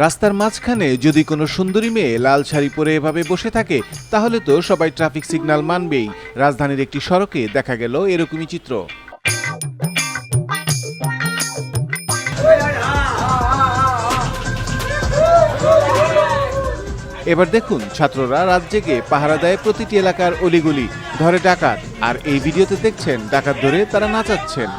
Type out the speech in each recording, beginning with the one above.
রাস্তার মাঝখানে যদি কোনো সুন্দরী মেয়ে লাল শাড়ি পরে এভাবে বসে থাকে, তাহলে তো সবাই ট্রাফিক সিগন্যাল মানবেই। রাজধানীর একটি সড়কে দেখা গেল এরকমই চিত্র। এবার দেখুন, ছাত্ররা রাত জেগে পাহারা দেয় প্রতিটি এলাকার অলিগলি ধরে ডাকাত। আর এই ভিডিওতে দেখছেন, ডাকাত ধরে তারা নাচাচ্ছেন।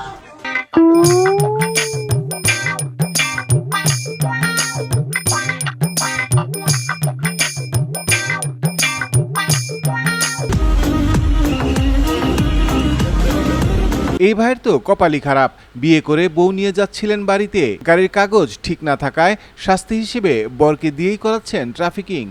এই ভাইয়ের তো কপালই খারাপ। বিয়ে করে বউ নিয়ে যাচ্ছিলেন বাড়িতে। গাড়ির কাগজ ঠিক না থাকায় শাস্তি হিসেবে বরকে দিয়েই করাচ্ছেন ট্রাফিকিং।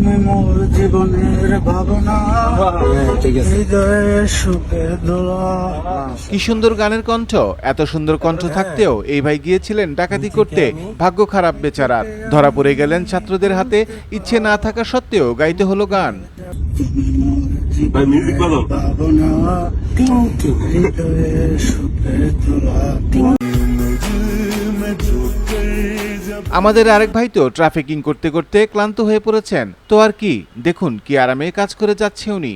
তুমি মোর জীবনের ভাবনা। হৃদয়ে দোলা কি সুন্দর গানের কণ্ঠ। এত সুন্দর কণ্ঠ থাকতেও এই ভাই গিয়েছিলেন ডাকাতি করতে। ভাগ্য খারাপ বেচারার ধরা পড়ে গেলেন ছাত্রদের হাতে। ইচ্ছে না থাকা সত্ত্বেও গাইতে হলো গান। ভাই মিউজিক বাজাও। আমাদের আরেক ভাই তো ট্রাফিকিং করতে করতে ক্লান্ত হয়ে পড়েছেন। তো আর কি? দেখুন কি আরামে কাজ করে যাচ্ছে উনি।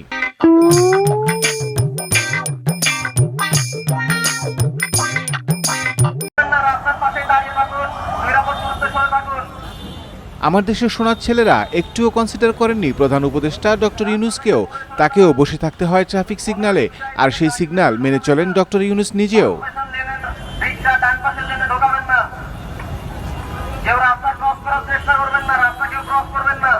আমার দেশের সোনার ছেলেরা একটুও কনসিডার করেননি প্রধান উপদেষ্টা ডক্টর ইউনুসকেও। তাকেও বসে থাকতে হয় ট্রাফিক সিগনালে আর সেই সিগন্যাল মেনে চলেন ডক্টর ইউনুস নিজেও। কেউ রাস্তা ক্রস করার চেষ্টা করবেন না রাস্তা কেউ ক্রস করবেন না।